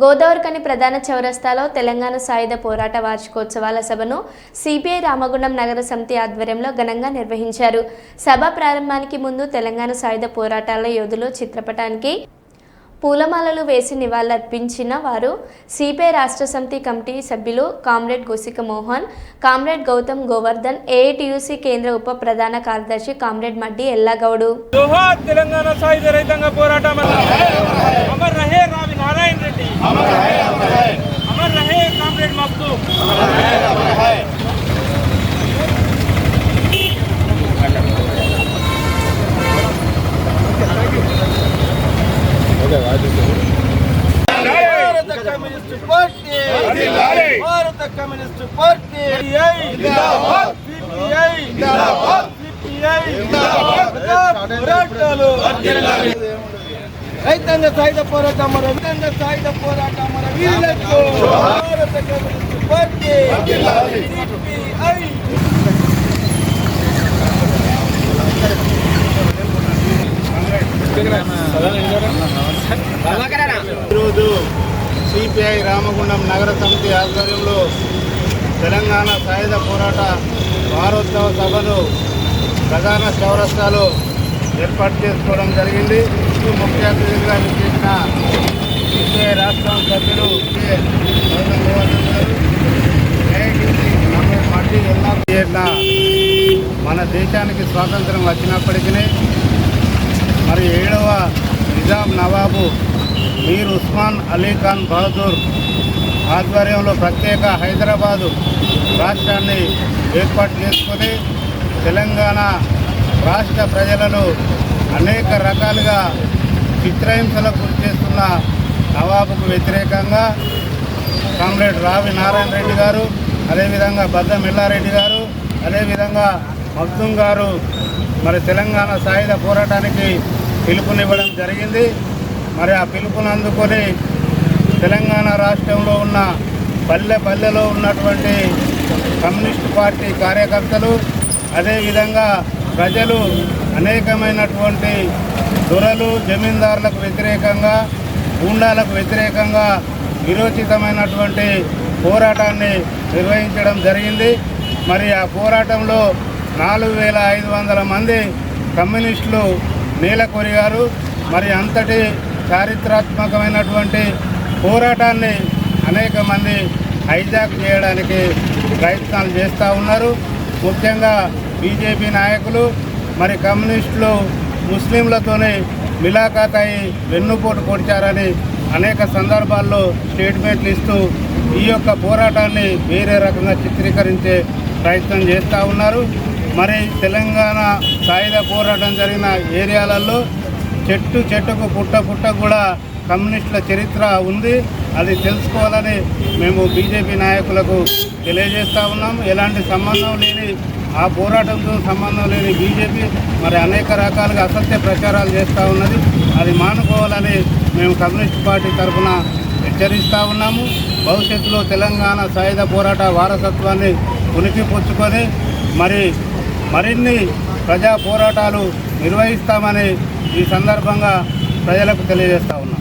గోదావరికని ప్రధాన చౌరస్తాలో తెలంగాణ సాయుధ పోరాట వార్షికోత్సవాల సభను సిపిఐ రామగుండం నగర సమితి ఆధ్వర్యంలో ఘనంగా నిర్వహించారు. సభ ప్రారంభానికి ముందు తెలంగాణ సాయుధ పోరాటాల యోధులు చిత్రపటానికి పూలమాలలు వేసి నివాళులర్పించిన వారు సిపిఐ రాష్ట్ర సమితి కమిటీ సభ్యులు comrade Gosika Mohan comrade Gautam Govardhan AITUC కేంద్ర ఉప ప్రధాన కార్యదర్శి కామ్రేడ్ మడ్డి ఎల్లాగౌడు. తెలంగాణ సాయుధ రైతాంగ పోరాటం అమర్ రహే రావి నారాయణ రెడ్డి అమర్ రహే కామ్రేడ్ మక్తూ భారత కమ్యూనిస్ట్ పార్టీ భారత కమ్యూనిస్ట్ పార్టీ పోరాటాలు రైతాంగ సాయుధ పోరాటం మన రైతాంగ సాయుధ పోరాటం మన వీళ్ళకు భారత కమ్యూనిస్ట్ పార్టీ సిపిఐ ఈరోజు సిపిఐ రామగుండం నగర సమితి ఆధ్వర్యంలో తెలంగాణ సాయుధ పోరాట వారోత్సవ సభను ప్రధాన చౌరస్తాలో ఏర్పాటు చేసుకోవడం జరిగింది ముఖ్య అతిథిగా చేసిన సిపిఐ రాష్ట్రం సభ్యులు కె. చేసిన మన దేశానికి స్వాతంత్రం వచ్చినప్పటికీ మరి ఏడవ నిజాం నవాబు మీర్ ఉస్మాన్ అలీ ఖాన్ బహదూర్ ఆధ్వర్యంలో ప్రత్యేక హైదరాబాదు రాష్ట్రాన్ని ఏర్పాటు చేసుకొని తెలంగాణ రాష్ట్ర ప్రజలను అనేక రకాలుగా చిత్రహింసలకు గురి చేస్తున్న నవాబుకు వ్యతిరేకంగా కామ్రేడ్ రావి నారాయణ రెడ్డి గారు అదేవిధంగా బద్దం గారు అదేవిధంగా మగ్దుం గారు మరి తెలంగాణ సాయుధ పోరాటానికి పిలుపునివ్వడం జరిగింది. మరి ఆ పిలుపును అందుకొని తెలంగాణ రాష్ట్రంలో ఉన్న పల్లె పల్లెలో ఉన్నటువంటి కమ్యూనిస్ట్ పార్టీ కార్యకర్తలు అదేవిధంగా ప్రజలు అనేకమైనటువంటి దొరలు జమీందారులకు వ్యతిరేకంగా గూండాలకు వ్యతిరేకంగా విరోచితమైనటువంటి పోరాటాన్ని నిర్వహించడం జరిగింది. మరి ఆ పోరాటంలో నాలుగు వేల ఐదు వందల మంది కమ్యూనిస్టులు నేల కొరిగారు మరి అంతటి చారిత్రాత్మకమైనటువంటి పోరాటాన్ని అనేక మంది హైజాక్ చేయడానికి ప్రయత్నాలు చేస్తూ ఉన్నారు. ముఖ్యంగా బీజేపీ నాయకులు మరి కమ్యూనిస్టులు ముస్లింలతోనే మిలాఖాత్ అయి వెన్నుపోటు పొడిచారని అనేక సందర్భాల్లో స్టేట్మెంట్లు ఇస్తూ ఈ యొక్క పోరాటాన్ని వేరే రకంగా చిత్రీకరించే ప్రయత్నం చేస్తూ ఉన్నారు. మరి తెలంగాణ సాయుధ పోరాటం జరిగిన ఏరియాలలో చెట్టు చెట్టుకు పుట్ట పుట్ట కూడా కమ్యూనిస్టుల చరిత్ర ఉంది. అది తెలుసుకోవాలని మేము బీజేపీ నాయకులకు తెలియజేస్తూ ఉన్నాం. ఎలాంటి సంబంధం లేని ఆ పోరాటంతో సంబంధం లేని బీజేపీ మరి అనేక రకాలుగా అసత్య ప్రచారాలు చేస్తూ ఉన్నది. అది మానుకోవాలని మేము కమ్యూనిస్ట్ పార్టీ తరఫున హెచ్చరిస్తూ ఉన్నాము. భవిష్యత్తులో తెలంగాణ సాయుధ పోరాట వారసత్వాన్ని ఉనికి పుచ్చుకొని మరి మరిన్ని ప్రజా పోరాటాలు నిర్వహిస్తామని ఈ సందర్భంగా ప్రజలకు తెలియజేస్తా ఉన్నాను